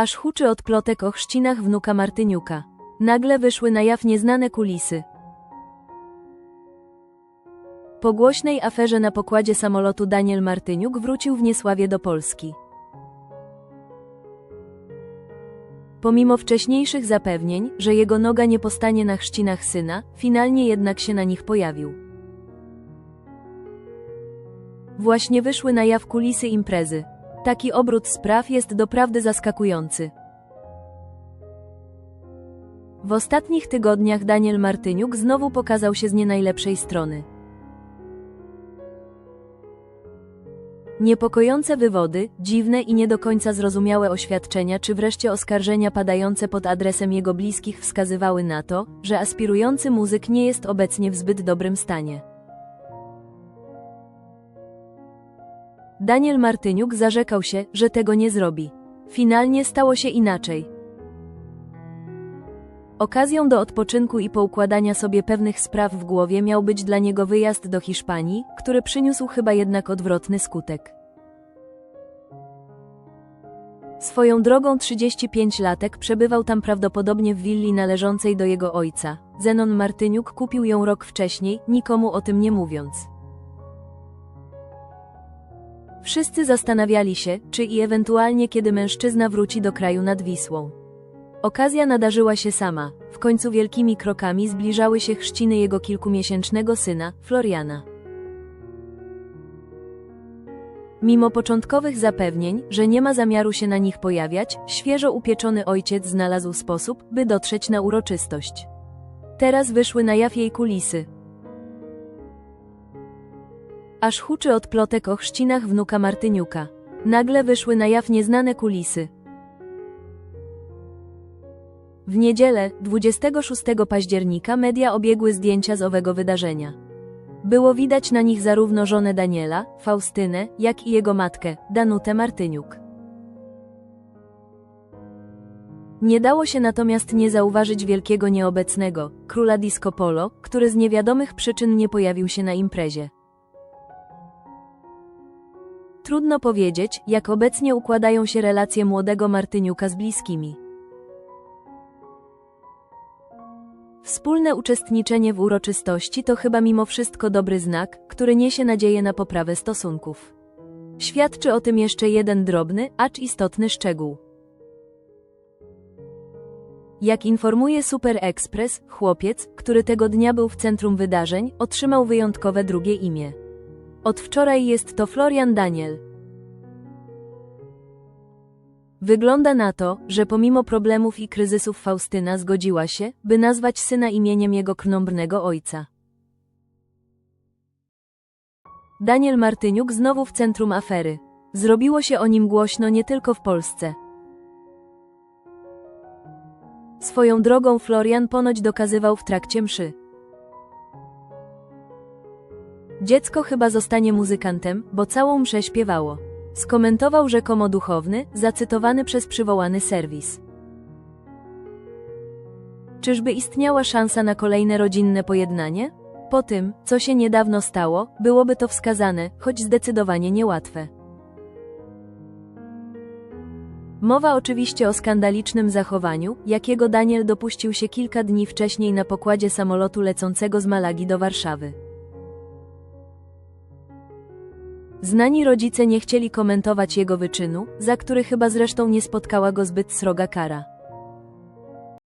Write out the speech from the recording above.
Aż huczy od plotek o chrzcinach wnuka Martyniuka. Nagle wyszły na jaw nieznane kulisy. Po głośnej aferze na pokładzie samolotu Daniel Martyniuk wrócił w niesławie do Polski. Pomimo wcześniejszych zapewnień, że jego noga nie postanie na chrzcinach syna, finalnie jednak się na nich pojawił. Właśnie wyszły na jaw kulisy imprezy. Taki obrót spraw jest doprawdy zaskakujący. W ostatnich tygodniach Daniel Martyniuk znowu pokazał się z nie najlepszej strony. Niepokojące wywody, dziwne i nie do końca zrozumiałe oświadczenia czy wreszcie oskarżenia padające pod adresem jego bliskich wskazywały na to, że aspirujący muzyk nie jest obecnie w zbyt dobrym stanie. Daniel Martyniuk zarzekał się, że tego nie zrobi. Finalnie stało się inaczej. Okazją do odpoczynku i poukładania sobie pewnych spraw w głowie miał być dla niego wyjazd do Hiszpanii, który przyniósł chyba jednak odwrotny skutek. Swoją drogą 35-latek przebywał tam prawdopodobnie w willi należącej do jego ojca. Zenon Martyniuk kupił ją rok wcześniej, nikomu o tym nie mówiąc. Wszyscy zastanawiali się, czy i ewentualnie kiedy mężczyzna wróci do kraju nad Wisłą. Okazja nadarzyła się sama, w końcu wielkimi krokami zbliżały się chrzciny jego kilkumiesięcznego syna, Floriana. Mimo początkowych zapewnień, że nie ma zamiaru się na nich pojawiać, świeżo upieczony ojciec znalazł sposób, by dotrzeć na uroczystość. Teraz wyszły na jaw jej kulisy. Aż huczy od plotek o chrzcinach wnuka Martyniuka. Nagle wyszły na jaw nieznane kulisy. W niedzielę, 26 października media obiegły zdjęcia z owego wydarzenia. Było widać na nich zarówno żonę Daniela, Faustynę, jak i jego matkę, Danutę Martyniuk. Nie dało się natomiast nie zauważyć wielkiego nieobecnego, króla disco polo, który z niewiadomych przyczyn nie pojawił się na imprezie. Trudno powiedzieć, jak obecnie układają się relacje młodego Martyniuka z bliskimi. Wspólne uczestniczenie w uroczystości to chyba mimo wszystko dobry znak, który niesie nadzieję na poprawę stosunków. Świadczy o tym jeszcze jeden drobny, acz istotny szczegół. Jak informuje Super Express, chłopiec, który tego dnia był w centrum wydarzeń, otrzymał wyjątkowe drugie imię. Od wczoraj jest to Florian Daniel. Wygląda na to, że pomimo problemów i kryzysów Faustyna zgodziła się, by nazwać syna imieniem jego krnąbrnego ojca. Daniel Martyniuk znowu w centrum afery. Zrobiło się o nim głośno nie tylko w Polsce. Swoją drogą Florian ponoć dokazywał w trakcie mszy. Dziecko chyba zostanie muzykantem, bo całą mszę śpiewało. Skomentował rzekomo duchowny, zacytowany przez przywołany serwis. Czyżby istniała szansa na kolejne rodzinne pojednanie? Po tym, co się niedawno stało, byłoby to wskazane, choć zdecydowanie niełatwe. Mowa oczywiście o skandalicznym zachowaniu, jakiego Daniel dopuścił się kilka dni wcześniej na pokładzie samolotu lecącego z Malagi do Warszawy. Znani rodzice nie chcieli komentować jego wyczynu, za który chyba zresztą nie spotkała go zbyt sroga kara.